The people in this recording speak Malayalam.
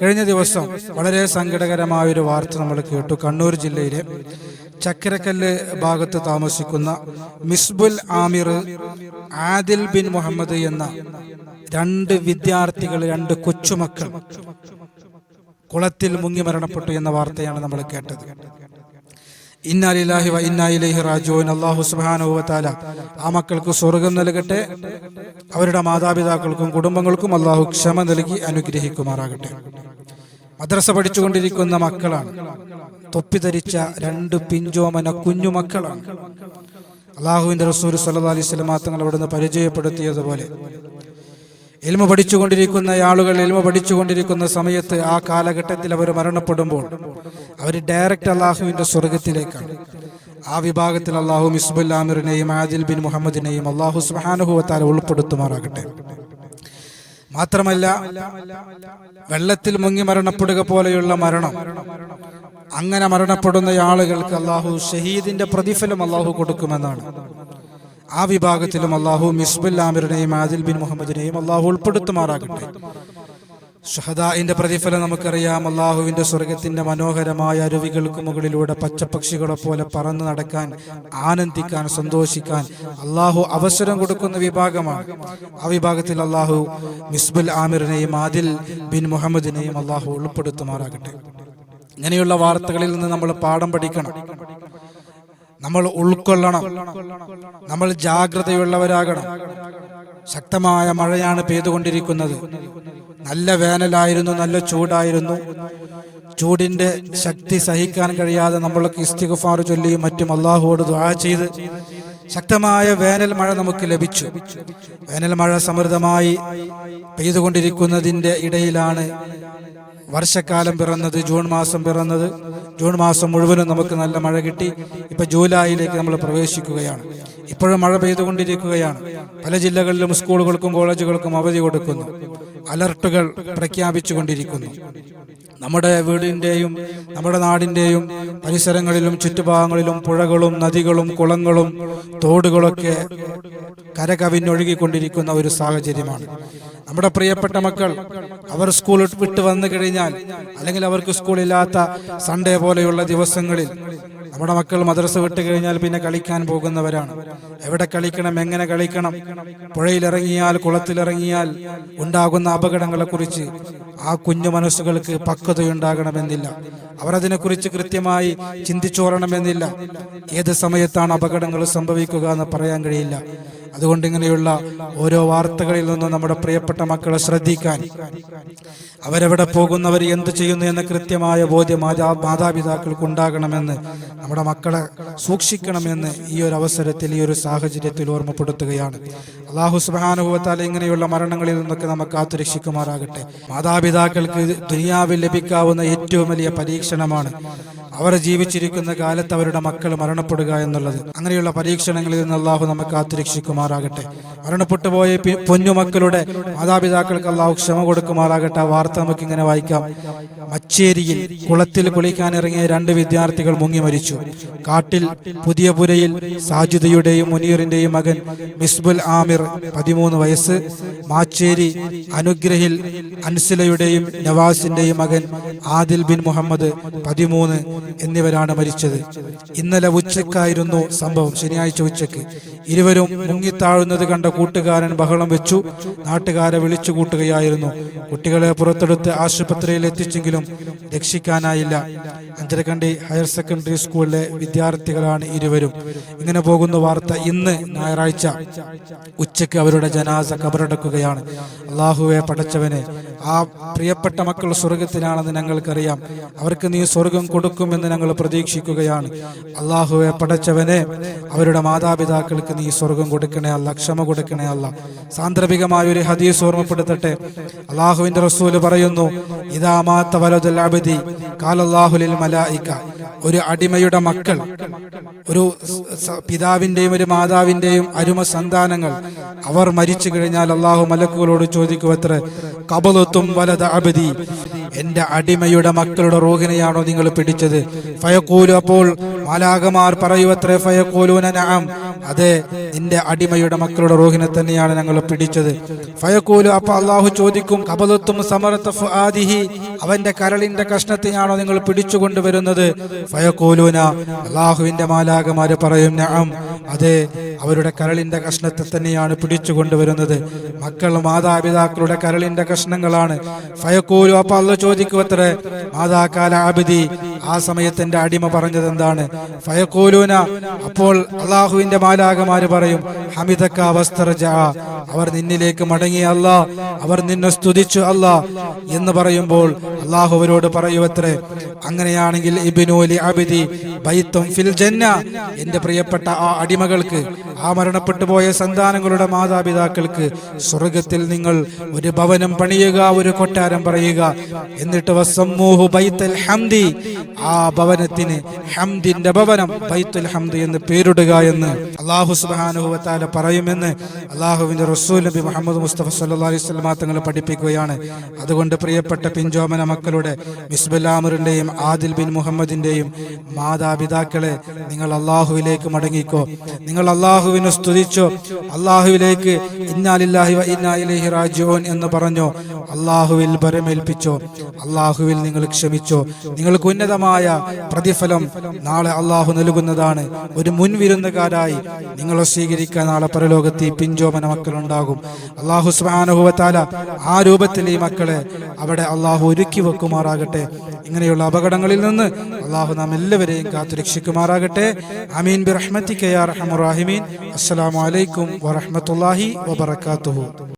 കഴിഞ്ഞ ദിവസം വളരെ സങ്കടകരമായ ഒരു വാർത്ത നമ്മൾ കേട്ടു. കണ്ണൂർ ജില്ലയിലെ ചക്കരക്കല്ല് ഭാഗത്ത് താമസിക്കുന്ന മിസ്ബുൽ ആമിർ ആദിൽ ബിൻ മുഹമ്മദ് എന്ന രണ്ട് വിദ്യാർത്ഥികൾ രണ്ട് കൊച്ചുമക്കൾ കുളത്തിൽ മുങ്ങി മരണപ്പെട്ടു എന്ന വാർത്തയാണ് നമ്മൾ കേട്ടത്. ഇന്നാലില്ലാഹി വ റാജുവിൻ അള്ളാഹു തആല ആ മക്കൾക്ക് സ്വർഗം നൽകട്ടെ. അവരുടെ മാതാപിതാക്കൾക്കും കുടുംബങ്ങൾക്കും അള്ളാഹു ക്ഷമ നൽകി അനുഗ്രഹിക്കുമാറാകട്ടെ. മദ്രസ പഠിച്ചുകൊണ്ടിരിക്കുന്ന മക്കളാണ്. തൊപ്പി ധരിച്ച രണ്ട് പിഞ്ചോമന കുഞ്ഞു മക്കളാണ്. അള്ളാഹുവിന്റെ റസൂൽ സല്ലാ അലൈഹി തങ്ങൾ അവിടുന്ന് പരിചയപ്പെടുത്തിയതുപോലെ. എൽമ പഠിച്ചുകൊണ്ടിരിക്കുന്ന ആളുകൾ എൽമ പഠിച്ചുകൊണ്ടിരിക്കുന്ന സമയത്ത് ആ കാലഘട്ടത്തിൽ അവർ മരണപ്പെടുമ്പോൾ അവർ ഡയറക്റ്റ് അള്ളാഹുവിന്റെ സ്വർഗത്തിലേക്കാണ് ആ വിഭാഗത്തിൽ അള്ളാഹു മിസ്ബുൽ ആമിറിനെയും ആദിൽ ബിൻ മുഹമ്മദിനെയും അള്ളാഹു സുഹാനുഭവത്താൽ ഉൾപ്പെടുത്തുമാറാകട്ടെ. മാത്രമല്ല വെള്ളത്തിൽ മുങ്ങി മരണപ്പെടുക പോലെയുള്ള മരണം. അങ്ങനെ മരണപ്പെടുന്ന ആളുകൾക്ക് അള്ളാഹു ഷഹീദിന്റെ പ്രതിഫലം അള്ളാഹു കൊടുക്കുമെന്നാണ്. ആ വിഭാഗത്തിലും അള്ളാഹു മിസ്ബുൽ ആമിറിനെയും ആദിൽ ബിൻ മുഹമ്മദിനെയും അള്ളാഹു ഉൾപ്പെടുത്തുമാറാകട്ടെ. ഷഹദായിന്റെ പ്രതിഫലം നമുക്കറിയാം. അള്ളാഹുവിന്റെ സ്വർഗത്തിന്റെ മനോഹരമായ അരുവികൾക്ക് മുകളിലൂടെ പച്ചപ്പക്ഷികളെ പോലെ പറന്നു നടക്കാൻ ആനന്ദിക്കാൻ സന്തോഷിക്കാൻ അള്ളാഹു അവസരം കൊടുക്കുന്ന വിഭാഗമാണ്. ആ വിഭാഗത്തിൽ അള്ളാഹു മിസ്ബുൽ ആമിറിനെയും ആദിൽ ബിൻ മുഹമ്മദിനെയും അള്ളാഹു ഉൾപ്പെടുത്തുമാറാകട്ടെ. ഇങ്ങനെയുള്ള വാർത്തകളിൽ നിന്ന് നമ്മൾ പാഠം പഠിക്കണം. നമ്മൾ ഉൾക്കൊള്ളണം. നമ്മൾ ജാഗ്രതയുള്ളവരാകണം. ശക്തമായ മഴയാണ് പെയ്തുകൊണ്ടിരിക്കുന്നത്. നല്ല വേനലായിരുന്നു നല്ല ചൂടായിരുന്നു. ചൂടിന്റെ ശക്തി സഹിക്കാൻ കഴിയാതെ നമ്മളൊക്കെ ഇസ്തിഗുഫാർ ചൊല്ലിയും മറ്റും അള്ളാഹുവോട് ദുആ ചെയ്ത് ശക്തമായ വേനൽ മഴ നമുക്ക് ലഭിച്ചു. വേനൽ മഴ സമൃദ്ധമായി പെയ്തുകൊണ്ടിരിക്കുന്നതിന്റെ ഇടയിലാണ് വർഷക്കാലം പിറന്നത് ജൂൺ മാസം പിറന്നത്. ജൂൺ മാസം മുഴുവനും നമുക്ക് നല്ല മഴ കിട്ടി. ഇപ്പൊ ജൂലൈയിലേക്ക് നമ്മൾ പ്രവേശിക്കുകയാണ്. ഇപ്പോഴും മഴ പെയ്തുകൊണ്ടിരിക്കുകയാണ്. പല ജില്ലകളിലും സ്കൂളുകൾക്കും കോളേജുകൾക്കും അവധി കൊടുക്കുന്നു. അലർട്ടുകൾ പ്രഖ്യാപിച്ചുകൊണ്ടിരിക്കുന്നു. നമ്മുടെ വീടിന്റെയും നമ്മുടെ നാടിന്റെയും പരിസരങ്ങളിലും ചുറ്റുഭാഗങ്ങളിലും പുഴകളും നദികളും കുളങ്ങളും തോടുകളൊക്കെ കരകവിഞ്ഞൊഴുകിക്കൊണ്ടിരിക്കുന്ന ഒരു സാഹചര്യമാണ്. നമ്മുടെ പ്രിയപ്പെട്ട മക്കൾ അവർ സ്കൂൾ വിട്ട് വന്നു കഴിഞ്ഞാൽ അല്ലെങ്കിൽ അവർക്ക് സ്കൂളില്ലാത്ത സൺഡേ പോലെയുള്ള ദിവസങ്ങളിൽ നമ്മുടെ മക്കൾ മദ്രസ വിട്ട് കഴിഞ്ഞാൽ പിന്നെ കളിക്കാൻ പോകുന്നവരാണ്. എവിടെ കളിക്കണം? എങ്ങനെ കളിക്കണം? പുഴയിലിറങ്ങിയാൽ കുളത്തിലിറങ്ങിയാൽ ഉണ്ടാകുന്ന അപകടങ്ങളെക്കുറിച്ച് ആ കുഞ്ഞു മനസ്സുകൾക്ക് പക്വതയുണ്ടാകണമെന്നില്ല. അവർ അതിനെക്കുറിച്ച് കൃത്യമായി ചിന്തിച്ചോറണമെന്നില്ല ഏത് സമയത്താണ് അപകടങ്ങൾ സംഭവിക്കുക എന്ന് പറയാൻ കഴിയില്ല. അതുകൊണ്ട് ഇങ്ങനെയുള്ള ഓരോ വാർത്തകളിൽ നിന്നും നമ്മുടെ പ്രിയപ്പെട്ട മക്കളെ ശ്രദ്ധിക്കാൻ. അവരെവിടെ പോകുന്നവർ എന്ത് ചെയ്യുന്നു എന്ന കൃത്യമായ ബോധ്യം മാതാ മാതാപിതാക്കൾക്ക് ഉണ്ടാകണമെന്ന് നമ്മുടെ മക്കളെ സൂക്ഷിക്കണമെന്ന് ഈ ഒരു അവസരത്തിൽ ഈ ഒരു സാഹചര്യത്തിൽ ഓർമ്മപ്പെടുത്തുകയാണ്. അള്ളാഹു സുബാനുഭവത്താൽ ഇങ്ങനെയുള്ള മരണങ്ങളിൽ നിന്നൊക്കെ നമുക്ക് കാത്തുരക്ഷിക്കുമാറാകട്ടെ. മാതാപിതാക്കൾക്ക് ദുനിയാവിൽ ലഭിക്കാവുന്ന ഏറ്റവും വലിയ പരീക്ഷണമാണ് അവർ ജീവിച്ചിരിക്കുന്ന കാലത്ത് അവരുടെ മക്കൾ മരണപ്പെടുക എന്നുള്ളത്. അങ്ങനെയുള്ള പരീക്ഷണങ്ങളിൽ നിന്ന് അള്ളാഹു നമുക്ക് കാത്തുരക്ഷിക്കുമാറാകട്ടെ. മരണപ്പെട്ടു പോയ പൊന്നുമക്കളുടെ മാതാപിതാക്കൾക്ക് അള്ളാഹു ക്ഷമ കൊടുക്കുമാറാകട്ടെ. ആ വാർത്ത നമുക്ക് ഇങ്ങനെ വായിക്കാം. മച്ചേരിയിൽ കുളത്തിൽ കുളിക്കാൻ ഇറങ്ങിയ രണ്ട് വിദ്യാർത്ഥികൾ മുങ്ങി മരിച്ചു. കാട്ടിൽ പുതിയ പുരയിൽ സാജിദയുടെയും മുനീറിന്റെയും മകൻ മിസ്ബുൽ ആമിർ പതിമൂന്ന് വയസ്സ് മാച്ചേരി അനുഗ്രഹിൽ അൻസിലയുടെയും നവാസിന്റെയും മകൻ ആദിൽ ബിൻ മുഹമ്മദ് പതിമൂന്ന് എന്നിവരാണ് മരിച്ചത്. ഇന്നലെ ഉച്ചക്കായിരുന്നു സംഭവം. ശനിയാഴ്ച ഉച്ചയ്ക്ക് ഇരുവരും മുങ്ങിത്താഴുന്നത് കണ്ട കൂട്ടുകാരൻ ബഹളം വെച്ചു. നാട്ടുകാരെ വിളിച്ചു കൂട്ടുകയായിരുന്നു. കുട്ടികളെ പുറത്തെടുത്ത് ആശുപത്രിയിൽ എത്തിച്ചെങ്കിലും രക്ഷിക്കാനായില്ല. അഞ്ചരക്കണ്ടി ഹയർ സെക്കൻഡറി സ്കൂളിലെ വിദ്യാർത്ഥികളാണ് ഇരുവരും. ഇങ്ങനെ പോകുന്ന വാർത്ത ഇന്ന് ഞായറാഴ്ച. ഉച്ചയ്ക്ക് അവരുടെ ജനാസ കബറടക്കുകയാണ്. അള്ളാഹുവെ പടച്ചവനെ ആ പ്രിയപ്പെട്ട മക്കൾ സ്വർഗത്തിലാണെന്ന് ഞങ്ങൾക്കറിയാം. അവർക്ക് നീ സ്വർഗം കൊടുക്കുമെന്ന് ഞങ്ങൾ പ്രതീക്ഷിക്കുകയാണ്. അള്ളാഹുവെ പടച്ചവനെ അവരുടെ മാതാപിതാക്കൾക്ക് നീ സ്വർഗം കൊടുക്കണേ അല്ല ക്ഷമ കൊടുക്കണേ അല്ല. സാന്ദർഭികമായ ഒരു ഹദീസ് ഓർമ്മപ്പെടുത്തട്ടെ. അള്ളാഹുവിന്റെ റസൂൽ പറയുന്നു ഇതാമാത്ത വലതുൽ അബദി കാലല്ലാഹുലിൽ മലായിക്ക. ഒരു അടിമയുടെ മക്കൾ ഒരു പിതാവിന്റെയും ഒരു മാതാവിന്റെയും അരുമ സന്താനങ്ങൾ അവർ മരിച്ചു കഴിഞ്ഞാൽ അള്ളാഹു മലക്കുകളോട് ചോദിക്കുവത്ര കബലത്തും വലത അബദി. എന്റെ അടിമയുടെ മക്കളുടെ റോഹിനെയാണോ നിങ്ങൾ പിടിച്ചത്? ഫയക്കൂലു അപ്പോൾ മാലാകമാർ പറയുവത്രേ ഫയഖൂലൂന നഅം. അതെ നിന്റെ അടിമയുടെ മക്കളുടെ റോഹിനെ തന്നെയാണ് ഞങ്ങൾ പിടിച്ചത്. ഫയഖൂലു അപ്പൊ അള്ളാഹു ചോദിക്കും കബലത്തും സമരത്ത ഫുആദിഹി അവന്റെ കരളിന്റെ കഷ്ണത്തെയാണോ നിങ്ങൾ പിടിച്ചുകൊണ്ടുവരുന്നത്? ഫയഖൂലൂന അള്ളാഹുവിന്റെ മാലാകമാര് പറയും നഅം. അതെ അവരുടെ കരളിന്റെ കഷ്ണത്തെ തന്നെയാണ് പിടിച്ചുകൊണ്ടുവരുന്നത്. മക്കൾ മാതാപിതാക്കളുടെ കരളിന്റെ കഷ്ണങ്ങളാണ്. ഫയക്കൂലു അപ്പൊ അല്ല ചോദിക്കുവത്രേ മാതാകാല ആബിദി ആ സമയത്ത് എന്റെ അടിമ പറഞ്ഞത് എന്താണ്? ഫയക്കൂലൂന അപ്പോൾ അള്ളാഹുവിന്റെ മാലാകമാര് പറയും ഹമിതക്ക വസ്ത്രജ അവർ നിന്നിലേക്ക് മടങ്ങി അല്ല. അവർ നിന്നെ സ്തുതിച്ചു അല്ല എന്ന് പറയുമ്പോൾ അള്ളാഹു അവരോട് പറയുവത്രേ അങ്ങനെയാണെങ്കിൽ ഇബിനോലി അബിദി ബൈത്തും ഫിൽ ജന്ന. എന്റെ പ്രിയപ്പെട്ട ആ അടിമകൾക്ക് ആ മരണപ്പെട്ടു പോയ സന്താനങ്ങളുടെ മാതാപിതാക്കൾക്ക് സ്വർഗത്തിൽ നിങ്ങൾ ഒരു ഭവനം പണിയുക ഒരു കൊട്ടാരം പറയുക. എന്നിട്ട് വസമ്മൂഹു ബൈത്തുൽ ഹംദി. ആ ഭവനത്തിന് ഹംദിന്റെ ഭവനം ബൈത്തുൽ ഹംദി എന്ന് പേരിടുക എന്ന് അള്ളാഹു സുബാനുഭവത്താല പറയുമെന്ന് അള്ളാഹുവിന്റെ റസൂൽ നബി മുഹമ്മദ് മുസ്തഫ സല്ലാ അലൈഹി വസല്ലം തങ്ങൾ പഠിപ്പിക്കുകയാണ്. അതുകൊണ്ട് പ്രിയപ്പെട്ട പിഞ്ചോമന മക്കളുടെ മിസ്ബലാമറിന്റെയും ആദിൽ ബിൻ മുഹമ്മദിന്റെയും മാതാപിതാക്കളെ നിങ്ങൾ അള്ളാഹുവിലേക്ക് മടങ്ങിക്കോ. നിങ്ങൾ അള്ളാഹുവിനെ സ്തുതിച്ചോ. അള്ളാഹുവിലേക്ക് എന്ന് പറഞ്ഞോ. അള്ളാഹുവിൽ ഭരമേൽപ്പിച്ചോ. അള്ളാഹുവിൽ നിങ്ങൾ ക്ഷമിച്ചോ. നിങ്ങൾക്ക് ഉന്നതമായ പ്രതിഫലം നാളെ അള്ളാഹു നൽകുന്നതാണ്. ഒരു മുൻവിരുന്നുകാരായി നിങ്ങളെ സ്വീകരിക്കാൻ നാളെ പരലോകത്ത് ഈ പിഞ്ചോമന മക്കളുണ്ടാകും. അള്ളാഹു സ്വാനുഭവത്താല ആ രൂപത്തിൽ ഈ മക്കളെ അവിടെ അള്ളാഹു ഒരുക്കി വെക്കുമാറാകട്ടെ ഇങ്ങനെയുള്ള അപകടങ്ങളിൽ നിന്ന് അള്ളാഹു നാം എല്ലാവരെയും കാത്തു രക്ഷിക്കുമാറാകട്ടെ. അമീൻ കെ ആർ അസ്സലാമു അലൈക്കും വറഹ്മത്തുള്ളാഹി വബറകാതുഹു.